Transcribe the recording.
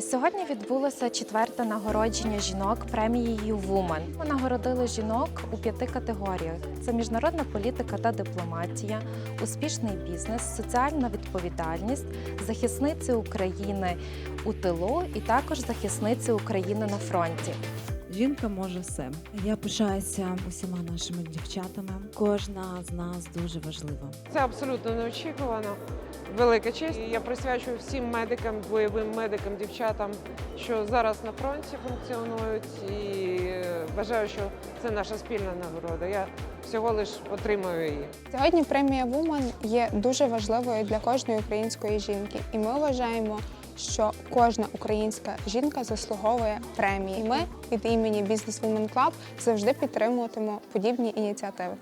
Сьогодні відбулося четверте нагородження жінок премією Вумен. Ми нагородили жінок у п'яти категоріях: це міжнародна політика та дипломатія, успішний бізнес, соціальна відповідальність, захисниці України у тилу і також захисниці України на фронті. Жінка може все. Я пишаюся усіма нашими дівчатами. Кожна з нас дуже важлива. Це абсолютно неочікувано. Велика честь. Я присвячую всім медикам, бойовим медикам, дівчатам, що зараз на фронті функціонують, і вважаю, що це наша спільна нагорода. Я всього лиш отримую її. Сьогодні премія Woman є дуже важливою для кожної української жінки, і ми вважаємо, що кожна українська жінка заслуговує премії. Ми від імені Business Women Club завжди підтримуватимемо подібні ініціативи.